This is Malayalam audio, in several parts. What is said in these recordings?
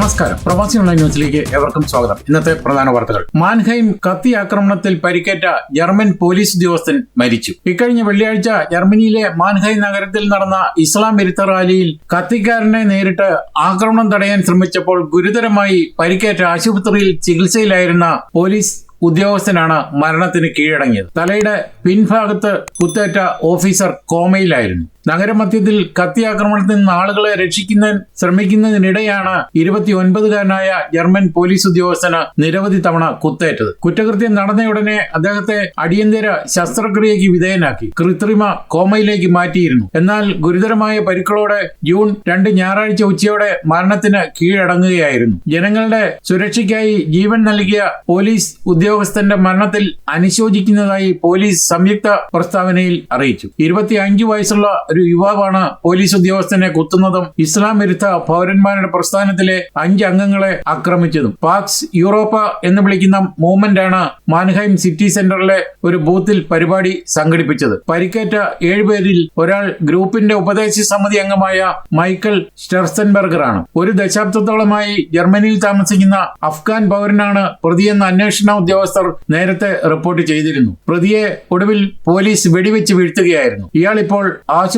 നമസ്കാരം. പ്രവാസി ഓൺലൈൻ ന്യൂസിലേക്ക് ഏവർക്കും സ്വാഗതം. ഇന്നത്തെ പ്രധാന വാർത്തകൾ. മാൻഹൈം കത്തി ആക്രമണത്തിൽ പരിക്കേറ്റ ജർമ്മൻ പോലീസ് ഉദ്യോഗസ്ഥൻ മരിച്ചു. ഇക്കഴിഞ്ഞ വെള്ളിയാഴ്ച ജർമ്മനിയിലെ മാൻഹൈം നഗരത്തിൽ നടന്ന ഇസ്ലാം വിരുദ്ധ റാലിയിൽ കത്തിക്കാരനെ നേരിട്ട് ആക്രമണം തടയാൻ ശ്രമിച്ചപ്പോൾ ഗുരുതരമായി പരിക്കേറ്റ ആശുപത്രിയിൽ ചികിത്സയിലായിരുന്ന പോലീസ് ഉദ്യോഗസ്ഥനാണ് മരണത്തിന് കീഴടങ്ങിയത്. തലയുടെ പിൻഭാഗത്ത് കുത്തേറ്റ ഓഫീസർ കോമയിലായിരുന്നു. നഗരമധ്യത്തിൽ കത്തി ആക്രമണത്തിൽ നിന്ന് ആളുകളെ രക്ഷിക്കുന്നതിന് ശ്രമിക്കുന്നതിനിടെയാണ് ഇരുപത്തിയൊൻപതുകാരനായ ജർമ്മൻ പോലീസ് ഉദ്യോഗസ്ഥന് നിരവധി തവണ കുത്തേറ്റത്. കുറ്റകൃത്യം നടന്നയുടനെ അദ്ദേഹത്തെ അടിയന്തര ശസ്ത്രക്രിയയ്ക്ക് വിധേയനാക്കി. കൃത്രിമ കോമയിലേക്ക് മാറ്റിയിരുന്നു. എന്നാൽ ഗുരുതരമായ പരിക്കുകളോടെ ജൂൺ രണ്ട് ഞായറാഴ്ച ഉച്ചയോടെ മരണത്തിന് കീഴടങ്ങുകയായിരുന്നു. ജനങ്ങളുടെ സുരക്ഷയ്ക്കായി ജീവൻ നൽകിയ പോലീസ് ഉദ്യോഗസ്ഥന്റെ മരണത്തിൽ അനുശോചിക്കുന്നതായി പോലീസ് സംയുക്ത പ്രസ്താവനയിൽ അറിയിച്ചു. ഇരുപത്തിയഞ്ചു വയസ്സുള്ള ഒരു യുവാവാണ് പോലീസ് ഉദ്യോഗസ്ഥനെ കുത്തുന്നതും ഇസ്ലാം വിരുദ്ധ പൗരന്മാരുടെ പ്രസ്ഥാനത്തിലെ അഞ്ച് അംഗങ്ങളെ ആക്രമിച്ചതും. പാക്സ് യൂറോപ്പ എന്ന് വിളിക്കുന്ന മൂവ്മെന്റ് ആണ് മാൻഹൈം സിറ്റി സെന്ററിലെ ഒരു ബൂത്തിൽ പരിപാടി സംഘടിപ്പിച്ചത്. പരിക്കേറ്റ ഏഴുപേരിൽ ഒരാൾ ഗ്രൂപ്പിന്റെ ഉപദേശ സമിതി അംഗമായ മൈക്കൽ സ്റ്റെർസൻബർഗർ ആണ് ഒരു ദശാബ്ദത്തോളമായി ജർമ്മനിയിൽ താമസിക്കുന്ന അഫ്ഗാൻ പൗരനാണ് പ്രതിയെന്ന് അന്വേഷണ ഉദ്യോഗസ്ഥർ നേരത്തെ റിപ്പോർട്ട് ചെയ്തിരുന്നു. പ്രതിയെ ഒടുവിൽ പോലീസ് വെടിവെച്ച് വീഴ്ത്തുകയായിരുന്നു. ഇയാൾ ഇപ്പോൾ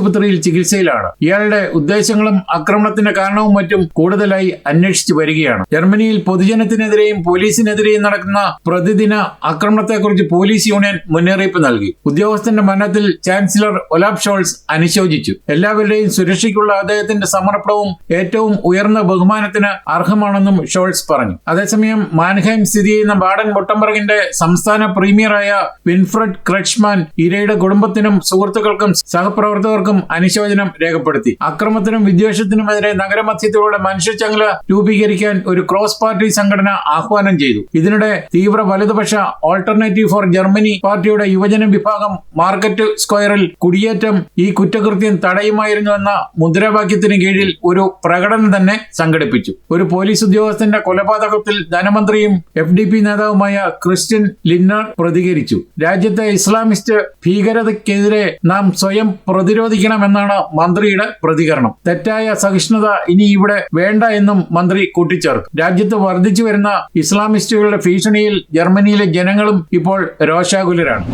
ആശുപത്രിയിൽ ചികിത്സയിലാണ്. ഇയാളുടെ ഉദ്ദേശങ്ങളും ആക്രമണത്തിന്റെ കാരണവും മറ്റും കൂടുതലായി അന്വേഷിച്ചു വരികയാണ്. ജർമ്മനിയിൽ പൊതുജനത്തിനെതിരെയും പോലീസിനെതിരെയും നടക്കുന്ന പ്രതിദിന ആക്രമണത്തെക്കുറിച്ച് പോലീസ് യൂണിയൻ മുന്നറിയിപ്പ് നൽകി. ഉദ്യോഗസ്ഥന്റെ മരണത്തിൽ ചാൻസലർ ഒലാബ് ഷോൾസ് അനുശോചിച്ചു. എല്ലാവരുടെയും സുരക്ഷയ്ക്കുള്ള അദ്ദേഹത്തിന്റെ സമർപ്പണവും ഏറ്റവും ഉയർന്ന ബഹുമാനത്തിന് അർഹമാണെന്നും ഷോൾസ് പറഞ്ഞു. അതേസമയം മാൻഹൈം സ്ഥിതി ചെയ്യുന്ന ബാഡൻ ബൊട്ടംബർഗിന്റെ സംസ്ഥാന പ്രീമിയറായ വിൻഫ്രഡ് ക്രച്ച്മാൻ ഇരയുടെ കുടുംബത്തിനും സുഹൃത്തുക്കൾക്കും സഹപ്രവർത്തകർക്കും അനുശോചനം രേഖപ്പെടുത്തി. അക്രമത്തിനും വിദ്വേഷത്തിനുമെതിരെ നഗരമധ്യത്തിലൂടെ മനുഷ്യച്ചങ്ങല രൂപീകരിക്കാൻ ഒരു ക്രോസ് പാർട്ടി സംഘടന ആഹ്വാനം ചെയ്തു. ഇതിനിടെ തീവ്ര വലതുപക്ഷ ഓൾട്ടർനേറ്റീവ് ഫോർ ജർമ്മനി പാർട്ടിയുടെ യുവജന വിഭാഗം മാർക്കറ്റ് സ്ക്വയറിൽ കുടിയേറ്റം ഈ കുറ്റകൃത്യം തടയുമായിരുന്നുവെന്ന മുദ്രാവാക്യത്തിന് കീഴിൽ ഒരു പ്രകടനം തന്നെ സംഘടിപ്പിച്ചു. ഒരു പോലീസ് ഉദ്യോഗസ്ഥന്റെ കൊലപാതകത്തിൽ ധനമന്ത്രിയും എഫ് ഡി പി നേതാവുമായ ക്രിസ്ത്യൻ ലിന്നർ പ്രതികരിച്ചു. രാജ്യത്തെ ഇസ്ലാമിസ്റ്റ് ഭീകരതയ്ക്കെതിരെ നാം സ്വയം പ്രതിരോധിക്കണമെന്നാണ് മന്ത്രിയുടെ പ്രതികരണം. തെറ്റായ സഹിഷ്ണുത ഇനി ഇവിടെ വേണ്ട എന്നും മന്ത്രി കൂട്ടിച്ചേർത്തു. രാജ്യത്ത് വർദ്ധിച്ചു വരുന്ന ഇസ്ലാമിസ്റ്റുകളുടെ ഭീഷണിയിൽ ജർമ്മനിയിലെ ജനങ്ങളും ഇപ്പോൾ രോഷാകുലരാണ്.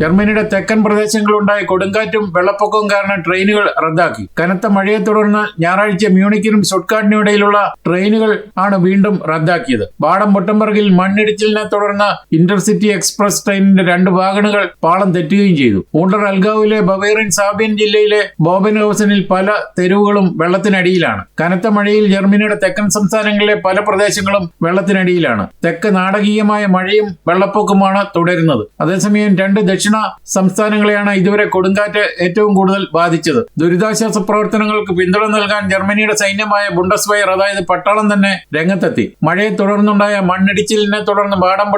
ജർമ്മനിയുടെ തെക്കൻ പ്രദേശങ്ങളുണ്ടായ കൊടുങ്കാറ്റും വെള്ളപ്പൊക്കവും കാരണം ട്രെയിനുകൾ റദ്ദാക്കി. കനത്ത മഴയെ തുടർന്ന് ഞായറാഴ്ച മ്യൂണിക്കിനും ഷൊട്ട്കാട്ടിനും ഇടയിലുള്ള ട്രെയിനുകൾ ആണ് വീണ്ടും റദ്ദാക്കിയത്. ബാഡം ബൊട്ടംബർഗിൽ മണ്ണിടിച്ചിലിനെ തുടർന്ന് ഇന്റർസിറ്റി എക്സ്പ്രസ് ട്രെയിനിന്റെ രണ്ട് വാഗണുകൾ പാളം തെറ്റുകയും ചെയ്തു. ഊണ്ടർ അൽഗാവിലെ ബവേറിൻ സാബിയൻ ജില്ലയിലെ ബോബൻ ഹൗസനിൽ പല തെരുവുകളും വെള്ളത്തിനടിയിലാണ്. കനത്ത മഴയിൽ ജർമ്മനിയുടെ തെക്കൻ സംസ്ഥാനങ്ങളിലെ പല പ്രദേശങ്ങളും വെള്ളത്തിനടിയിലാണ്. തെക്ക് നാടകീയമായ മഴയും വെള്ളപ്പൊക്കമാണ് തുടരുന്നത്. അതേസമയം രണ്ട് ദക്ഷിണ സംസ്ഥാനങ്ങളെയാണ് ഇതുവരെ കൊടുങ്കാറ്റ് ഏറ്റവും കൂടുതൽ ബാധിച്ചത്. ദുരിതാശ്വാസ പ്രവർത്തനങ്ങൾക്ക് പിന്തുണ നൽകാൻ ജർമ്മനിയുടെ സൈന്യമായ ബുണ്ടസ്വയർ അതായത് പട്ടാളം തന്നെ രംഗത്തെത്തി. മഴയെ തുടർന്നുണ്ടായ മണ്ണിടിച്ചിലിനെ തുടർന്ന് ബാഡം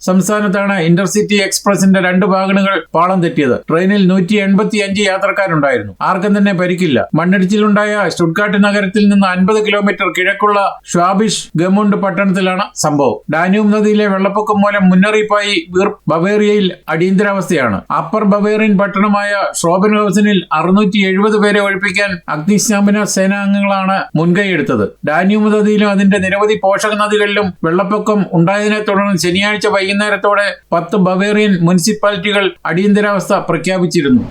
സംസ്ഥാനത്താണ് ഇന്റർസിറ്റി എക്സ്പ്രസിന്റെ രണ്ട് വാഗണുകൾ പാളം തെറ്റിയത്. ട്രെയിനിൽ നൂറ്റി എൺപത്തി അഞ്ച് യാത്രക്കാരുണ്ടായിരുന്നു. ആർക്കും തന്നെ പരിക്കില്ല. മണ്ണിടിച്ചിലുണ്ടായ സ്റ്റുഡ്കാട്ട് നഗരത്തിൽ നിന്ന് അൻപത് കിലോമീറ്റർ കിഴക്കുള്ള ഷ്വാബിഷ് ഗമുണ്ട് പട്ടണത്തിലാണ് സംഭവം. ഡാന്യൂബ് നദിയിലെ വെള്ളപ്പൊക്കം മൂലം മുന്നറിയിപ്പായി ബവേറിയയിൽ ബവേറിയയിൽ അടിയന്തരാവസ്ഥയാണ് അപ്പർ ബവേറിയൻ പട്ടണമായ ഷ്രോബൻ ഹൗസിനിൽ അറുന്നൂറ്റി എഴുപത് പേരെ ഒഴിപ്പിക്കാൻ അഗ്നിശാമന സേനാംഗങ്ങളാണ് മുൻകൈയെടുത്തത്. ഡാന്യൂബ് നദിയിലും അതിന്റെ നിരവധി പോഷക നദികളിലും വെള്ളപ്പൊക്കം ഉണ്ടായതിനെ തുടർന്ന് ശനിയാഴ്ച വൈകുന്നേരത്തോടെ പത്ത് ബവേറിയൻ മുനിസിപ്പാലിറ്റികൾ അടിയന്തരാവസ്ഥ പ്രഖ്യാപിച്ചിരുന്നു.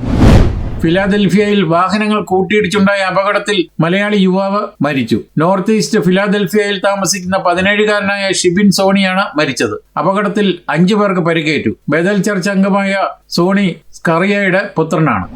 ഫിലാദൽഫിയയിൽ വാഹനങ്ങൾ കൂട്ടിയിടിച്ചുണ്ടായ അപകടത്തിൽ മലയാളി യുവാവ് മരിച്ചു. നോർത്ത് ഈസ്റ്റ് ഫിലാദൽഫിയയിൽ താമസിക്കുന്ന പതിനേഴുകാരനായ ഷിബിൻ സോണിയാണ് മരിച്ചത്. അപകടത്തിൽ അഞ്ചു പേർക്ക് പരിക്കേറ്റു. ബദൽ ചർച്ച് അംഗമായ സോണി സ്കറിയയുടെ പുത്രനാണ്.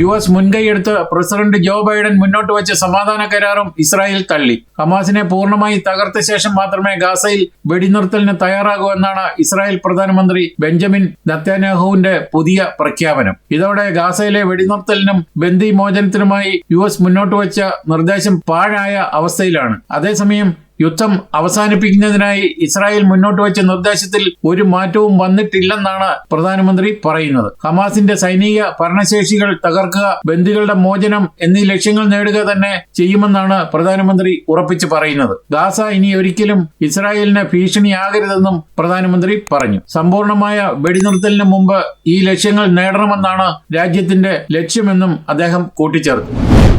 യു എസ് മുൻകൈയെടുത്ത് പ്രസിഡന്റ് ജോ ബൈഡൻ മുന്നോട്ട് വെച്ച സമാധാന കരാറും ഇസ്രായേൽ തള്ളി. ഹമാസിനെ പൂർണമായി തകർത്ത ശേഷം മാത്രമേ ഗാസയിൽ വെടിനിർത്തലിന് തയ്യാറാകൂ എന്നാണ് ഇസ്രായേൽ പ്രധാനമന്ത്രി ബെഞ്ചമിൻ നത്യാനാഹുവിന്റെ പുതിയ പ്രഖ്യാപനം. ഇതോടെ ഗാസയിലെ വെടിനിർത്തലിനും ബന്ദി മോചനത്തിനുമായി യു എസ് മുന്നോട്ട് വെച്ച നിർദ്ദേശം പാഴായ അവസ്ഥയിലാണ്. അതേസമയം യുദ്ധം അവസാനിപ്പിക്കുന്നതിനായി ഇസ്രായേൽ മുന്നോട്ട് വെച്ച നിർദ്ദേശത്തിൽ ഒരു മാറ്റവും വന്നിട്ടില്ലെന്നാണ് പ്രധാനമന്ത്രി പറയുന്നത്. ഹമാസിന്റെ സൈനിക ഭരണശേഷികൾ തകർക്കുക ബന്ദികളുടെ മോചനം എന്നീ ലക്ഷ്യങ്ങൾ നേടുക തന്നെ ചെയ്യുമെന്നാണ് പ്രധാനമന്ത്രി ഉറപ്പിച്ചു പറയുന്നത്. ഗാസ ഇനി ഒരിക്കലും ഇസ്രായേലിന് ഭീഷണിയാകരുതെന്നും പ്രധാനമന്ത്രി പറഞ്ഞു. സമ്പൂർണമായ വെടിനിർത്തലിന് മുമ്പ് ഈ ലക്ഷ്യങ്ങൾ നേടണമെന്നാണ് രാജ്യത്തിന്റെ ലക്ഷ്യമെന്നും അദ്ദേഹം കൂട്ടിച്ചേർത്തു.